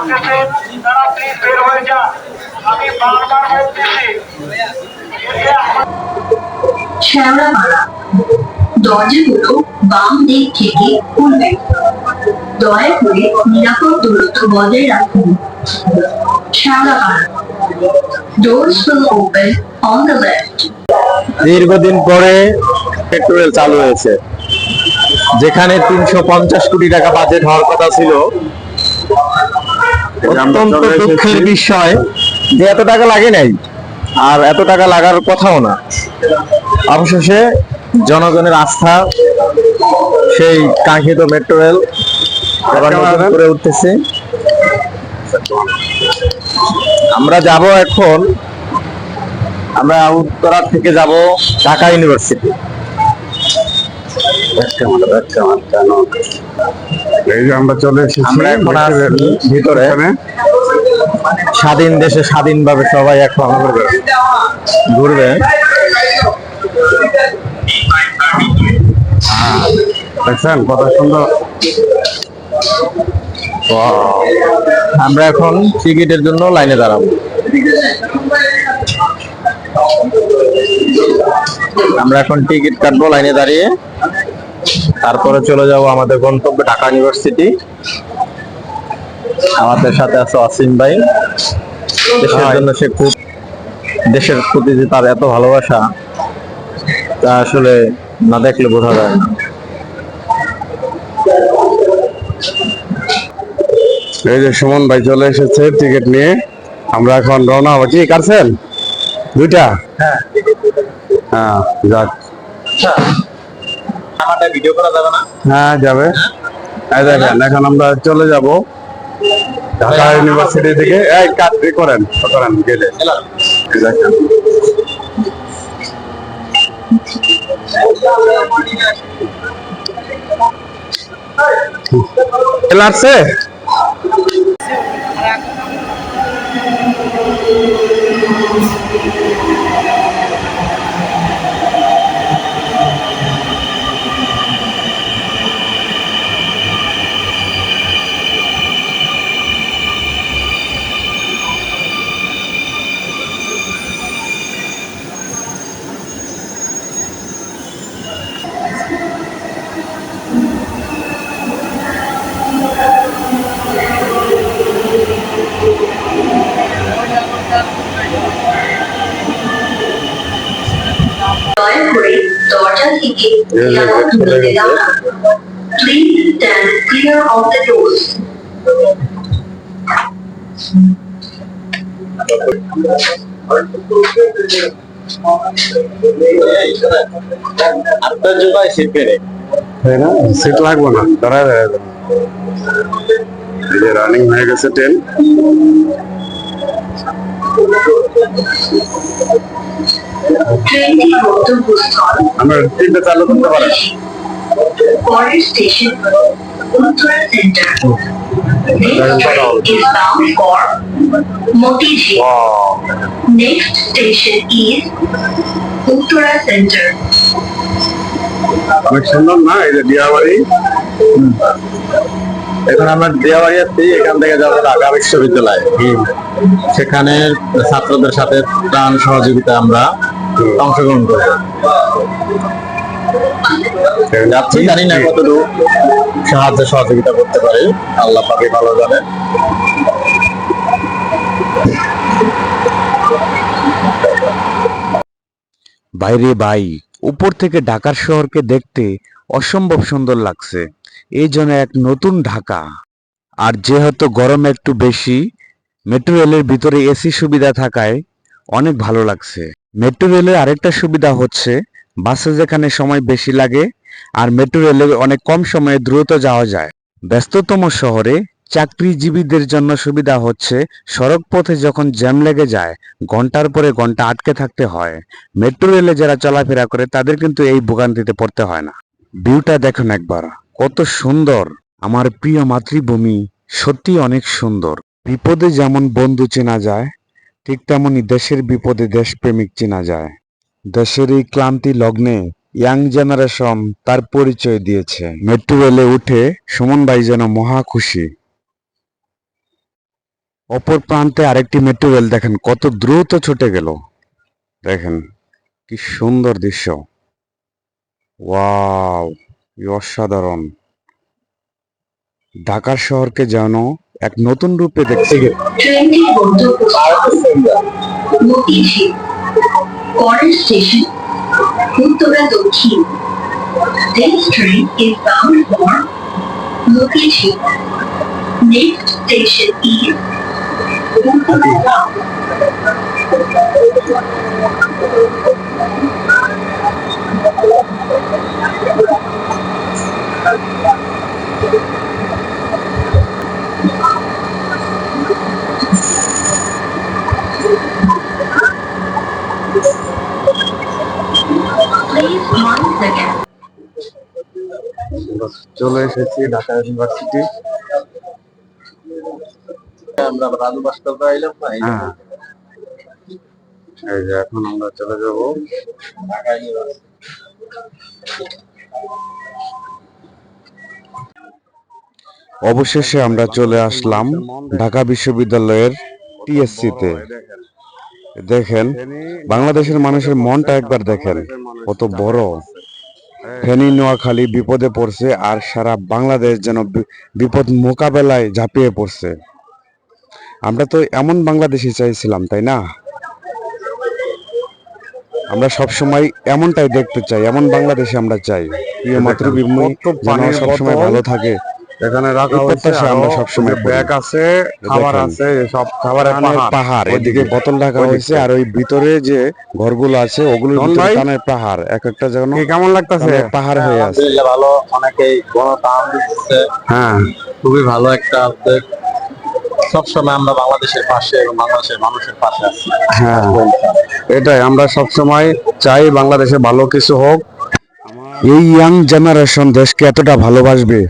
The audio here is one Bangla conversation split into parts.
করতেছেন তারা বের হয়ে আমি বারবার বলতেছি দরজাগুলো বাম দিক থেকে খুলবে। দয়া করে নিরাপদ দূরত্ব বজায় রাখুন. দীর্ঘদিন পরে পেট্রোল চালু হয়েছে। যেখানে তিনশো পঞ্চাশ কোটি টাকা বাজেট হওয়ার কথা ছিল অত্যন্ত দুঃখের বিষয় যে এত টাকা লাগে নাই আর এত টাকা লাগার কথাও না। অবশেষে জনগণের আস্থা সেই কাঙ্ক্ষিত মেট্রো রেল আবার নতুন করে উঠতেছে। আমরা যাব এখন আমরা উত্তরা থেকে যাব ঢাকা ইউনিভার্সিটি এই যে আমরা চলে এসেছি আমরা এখন আছি ভিতরে। স্বাধীন দেশে স্বাধীনভাবে সবাই এখন ঘুরবে। দেখছেন কত সুন্দর। আমরা এখন টিকিটের জন্য লাইনে দাঁড়াবো। আমরা এখন টিকিট কাটবো লাইনে দাঁড়িয়ে। তারপরে চলে যাব আমাদের গন্তব্য ঢাকা ইউনিভার্সিটি। আমাদের সাথে আছে অসীম ভাই। দেশের জন্য সে খুব দেশের প্রতি যে তার এত ভালোবাসা তা আসলে না দেখলে বোঝা যায় না। এই যে সুমন ভাই চলে এসেছে টিকিট নিয়ে। আমরা এখন রওনা হব। কি কাটছেন দুইটা? হ্যাঁ। যাক। আমারটা ভিডিও করা যাবে না? হ্যাঁ যাবে। এই দেখেন এখন আমরা চলে যাব ঢাকা ইউনিভার্সিটি থেকে। এই কাজ করেন করেন গেলে। দেখেন। চলে আসছে দয়া করে দরজা থেকে of the doors. আপনার জন্য সিট পেরে তাই না? সিট লাগবে না। দাঁড়ায় দাঁড়ায় দাঁড়ায়। এই যে রানিং হয়ে গেছে ট্রেন আমরা ট্রেনটা চালু করতে পারেন পরের station Uttara Center Next train is bound for Motiji. Next station is Uttara Center. অনেক সুন্দর না? এই যে দিয়াবাড়ি এখন আমরা দেওয়ারি আছি এখান থেকে যাব ঢাকা বিশ্ববিদ্যালয়। সেখানে ছাত্রদের সাথে প্রাণ সহযোগিতা আমরা অংশগ্রহণ করব। যাচ্ছি, জানি না কতটুকু সাহায্য সহযোগিতা করতে পারি। আল্লাহ পাকে ভালো জানে। বাইরে বাই, উপর থেকে ঢাকার শহরকে দেখতে অসম্ভব সুন্দর লাগছে। এই জন্য এক নতুন ঢাকা। আর যেহেতু গরম একটু বেশি মেট্রো রেলের ভিতরে এসি সুবিধা থাকায় অনেক ভালো লাগছে। মেট্রো রেলের আরেকটা সুবিধা হচ্ছে, বাসে যেখানে সময় বেশি লাগে, আর মেট্রো রেলে অনেক কম সময়ে দ্রুত যাওয়া যায়। ব্যস্ততম শহরে চাকরিজীবীদের জন্য সুবিধা হচ্ছে, সড়ক পথে যখন জ্যাম লেগে যায়, ঘণ্টার পরে ঘণ্টা আটকে থাকতে হয়। মেট্রো রেলে যারা চলাফেরা করে, তাদের কিন্তু এই ভোগান্তিতে পড়তে হয় না। ভিউটা দেখুন একবার। কত সুন্দর। আমার প্রিয় মাতৃভূমি সত্যি অনেক সুন্দর। বিপদে যেমন বন্ধু চেনা যায়, ঠিক তেমনি দেশের বিপদে দেশপ্রেমিক চেনা যায়। দেশের এই ক্লান্তি লগ্নে ইয়াং জেনারেশন তার পরিচয় দিয়েছে। মেট্রো রেলে উঠে সুমন ভাই যেন মহা খুশি। অপর প্রান্তে আরেকটি মেট্রো রেল দেখেন, কত দ্রুত ছুটে গেল। দেখেন, কি সুন্দর দৃশ্য। ওয়াও! অসাধারণ ঢাকার শহরকে যেন এক নতুন রূপে. Please চলে এসেছি ঢাকা ইউনিভার্সিটি। আমরা রাজু আইলাম না? হ্যাঁ। এই যে এখন আমরা চলে যাব। ঢাকা ইউনিভার্সিটি। অবশেষে আমরা চলে আসলাম ঢাকা বিশ্ববিদ্যালয়ের টিএসসিতে। দেখেন বাংলাদেশের মানুষের মনটা একবার দেখেন কত বড়। ফেনী নোয়াখালী বিপদে পড়ছে আর সারা বাংলাদেশ যেন বিপদ মোকাবেলায় ঝাঁপিয়ে পড়ছে। আমরা তো এমন বাংলাদেশই চাইছিলাম তাই না? আমরা সব সময় এমনটাই দেখতে চাই এমন বাংলাদেশে আমরা চাই। প্রিয় মাতৃভূমি সবসময় ভালো থাকে। এখানে রাখা হয়েছে আমরা সবসময় ব্যাগ আছে খাবার আছে সব খাবারের পাহাড়। পাহাড় এদিকে বোতল রাখা হয়েছে আর ওই ভিতরে যে ঘরগুলো আছে ওগুলোর ভিতরে? পাহাড়। এক একটা যেন কেমন লাগতেছে? পাহাড় হয়ে আছে। ভালো অনেকেই বড় দাম দিচ্ছে। হ্যাঁ। খুবই ভালো একটা উদ্যোগ সবসময় আমরা বাংলাদেশের পাশে এবং বাংলাদেশের মানুষের পাশে আছি। হ্যাঁ। এটাই আমরা সব সময় চাই বাংলাদেশে ভালো কিছু হোক। এই ইয়াং জেনারেশন দেশকে এতটা ভালোবাসবে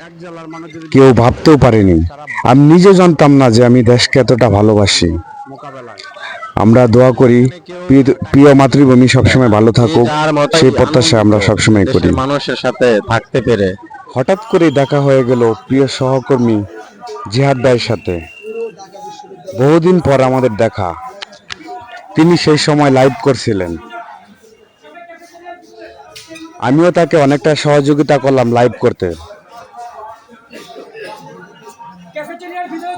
কেউ ভাবতেও পারেনি। আমি নিজে জানতাম না যে আমি দেশকে এতটা ভালোবাসি। আমরা দোয়া করি প্রিয়- মাতৃভূমি সবসময় ভালো থাকুক। সেই প্রত্যাশা আমরা সবসময় করি। মানুষের সাথে থাকতে পেরে। হঠাৎ করে দেখা হয়ে গেল প্রিয় সহকর্মী জিহাদ ভাইয়ের সাথে। বহুদিন পর আমাদের দেখা। তিনি সেই সময় লাইভ করছিলেন। আমিও তাকে অনেকটা সহযোগিতা করলাম লাইভ করতে।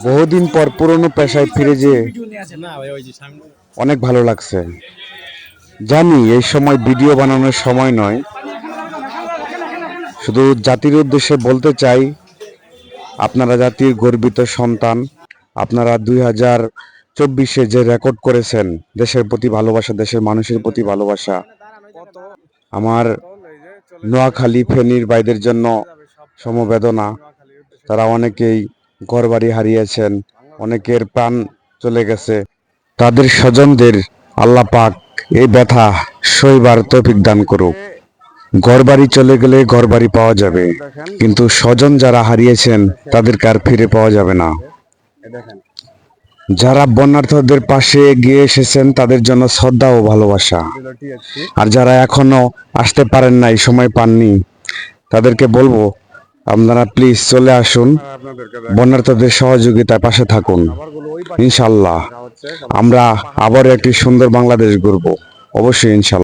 বহুদিন পর পুরনো পেশায় ফিরে যেয়ে অনেক ভালো লাগছে। জানি এই সময় ভিডিও বানানোর সময় নয়। শুধু জাতির উদ্দেশ্যে বলতে চাই, আপনারা জাতির গর্বিত সন্তান, আপনারা দুই হাজার চব্বিশে যে রেকর্ড করেছেন, দেশের প্রতি ভালোবাসা, দেশের মানুষের প্রতি ভালোবাসা, আমার নোয়াখালী ফেনীর বাইদের জন্য সমবেদনা। তারা অনেকেই ঘরবাড়ি হারিয়েছেন, অনেকের প্রাণ চলে গেছে। তাদের স্বজনদের আল্লাহ পাক এই ব্যথা সইবার তৌফিক দান করুক। ঘরবাড়ি চলে গেলে ঘরবাড়ি পাওয়া যাবে, কিন্তু স্বজন যারা হারিয়েছেন, তাদেরকে আর ফিরে পাওয়া যাবে না। যারা বন্যার্থদের পাশে গিয়ে এসেছেন, তাদের জন্য শ্রদ্ধা ও ভালোবাসা। আর যারা এখনও আসতে পারেন নাই, সময় পাননি, তাদেরকে বলব, আপনারা প্লিজ চলে আসুন। বন্যার্থদের সহযোগিতায় পাশে থাকুন। ইনশাল্লাহ আমরা আবার একটি সুন্দর বাংলাদেশ গড়ব। অবশ্যই ইনশাল্লাহ